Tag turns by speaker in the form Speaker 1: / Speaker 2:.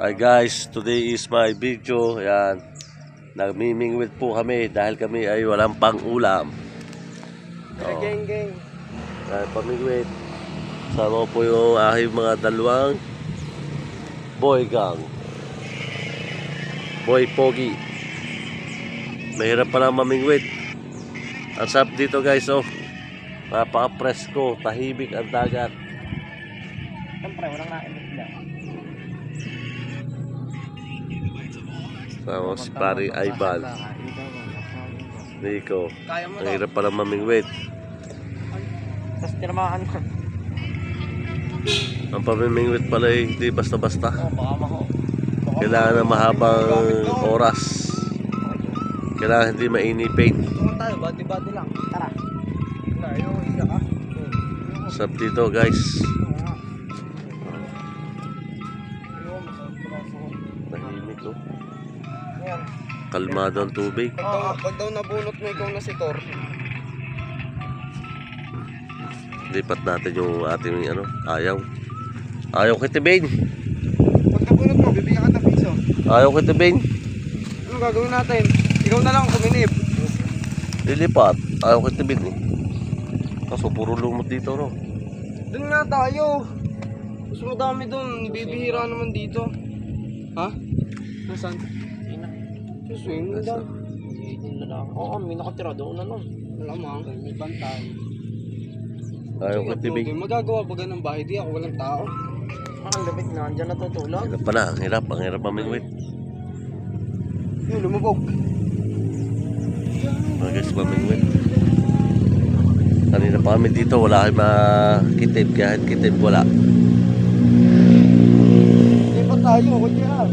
Speaker 1: Hi guys, today is my video. Ayan. Nagmimingwit po kami dahil kami ay walang pang-ulam.
Speaker 2: Hey, Geng, geng.
Speaker 1: Dahil pamingwit. Sama po yung aking mga dalawang boy gang. Boy Pogi. Mahirap pala mamingwit. Ang sarap dito guys, oh. Napaka-presko, tahimik ang dagat.
Speaker 2: Siyempre, walang nainit na.
Speaker 1: Sama si pare Ivan, Nico. Ang hirap pala mamingwit.
Speaker 2: Tapos tinamaan mo.
Speaker 1: Ang pamimingwit pala ay hindi basta-basta. Kailangan ng mahabang oras. Kailangan hindi mainipin.
Speaker 2: Tayo, bati-bati lang. Tara.
Speaker 1: Sarap dito guys. Tahimik oh.
Speaker 2: Ayan.
Speaker 1: Kalmado ang tubig.
Speaker 2: Pag daw, pag daw nabunot mo ikaw na si Tor,
Speaker 1: Lipat natin yung ating ano, ayaw. Ayaw kitibin.
Speaker 2: pag nabunot mo, bibigyan ka ng piso.
Speaker 1: Ayaw kitibin.
Speaker 2: Ano gagawin natin? Ikaw na lang kuminip.
Speaker 1: Lilipat. Ayaw kitibin eh. Kaso puro lumot dito no.
Speaker 2: Doon nga tayo. Mas madami doon. Bibihira naman dito. Ha? Nasaan? Sa swing mo daw. Oo, may nakatira doon na lang. Malamang. May bantay.
Speaker 1: Ayaw kitibin.
Speaker 2: Bobby, Magagawa ba ganun bahay? Di ako walang tao. Ang labit na, andyan natutulog.
Speaker 1: Hirap pala, ang hirap. Ang hirap mamingwit.
Speaker 2: Yun, lumubog.
Speaker 1: Mga guys, mamingwit. Kanina pa kami dito, wala kayong makitib. Kahit kitib, wala.
Speaker 2: Hindi pa tayo, kundi ah.